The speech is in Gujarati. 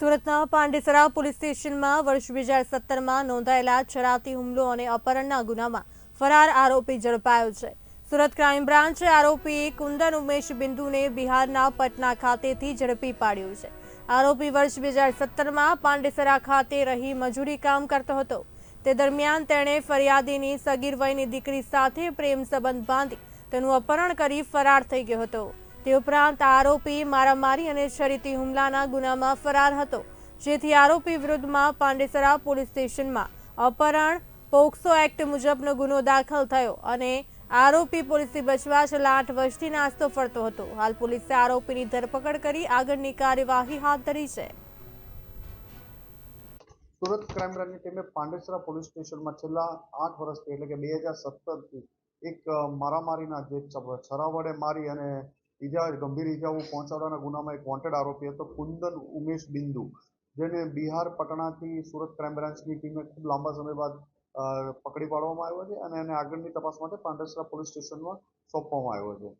સુરતના પાંડેસરા પોલીસ સ્ટેશનમાં વર્ષ બે હજાર સત્તરમાં નોંધાયેલા છરાતી હુમલો અને અપહરણના ગુનામાં ફરાર આરોપી ઝડપાયો છે. સુરત ક્રાઇમ બ્રાન્ચે આરોપી કુંદન ઉમેશ બિંદુને બિહારના પટના ખાતેથી ઝડપી પાડ્યો છે. આરોપી વર્ષ બે હજાર સત્તરમાં પાંડેસરા ખાતે રહી મજૂરી કામ કરતો હતો. તે દરમિયાન તેણે ફરિયાદીની સગીર વયની દીકરી સાથે પ્રેમ સંબંધ બાંધી તેનું અપહરણ કરી ફરાર થઈ ગયો હતો. તે ઉપરાંત આરોપી મારામારી અને શરીતી હુમલાના ગુનામાં ફરાર હતો, જેથી આરોપી વિરુદ્ધમાં પાંડેસરા પોલીસ સ્ટેશનમાં અપહરણ, પોક્સો એક્ટ મુજબનો ગુનો દાખલ થયો અને આરોપી પોલીસથી બચવા છેલ્લા આઠ વર્ષથી નાસ્તો ફરતો હતો. હાલ પોલીસે આરોપીની ધરપકડ કરી આગળની કાર્યવાહી હાથ ધરી છે. સુરત ક્રાઇમ બ્રાન્ચની ટીમે પાંડેસરા પોલીસ સ્ટેશનમાં છેલ્લા આઠ વર્ષથી એટલે કે બે હજાર સત્તરથી એક મારામારીના જે છરા મારી અને ઈજા ગંભીર ઈજાઓ પહોંચાડવાના ગુનામાં એક વોન્ટેડ આરોપી હતો, કુંદન ઉમેશ બિંદુ. જેને બિહાર પટનાથી સુરત ક્રાઇમ બ્રાન્ચની ટીમે ખૂબ લાંબા સમય બાદ પકડી પાડવામાં આવ્યો છે અને એને આગળની તપાસ માટે પાંડેસરા પોલીસ સ્ટેશનમાં સોંપવામાં આવ્યો છે.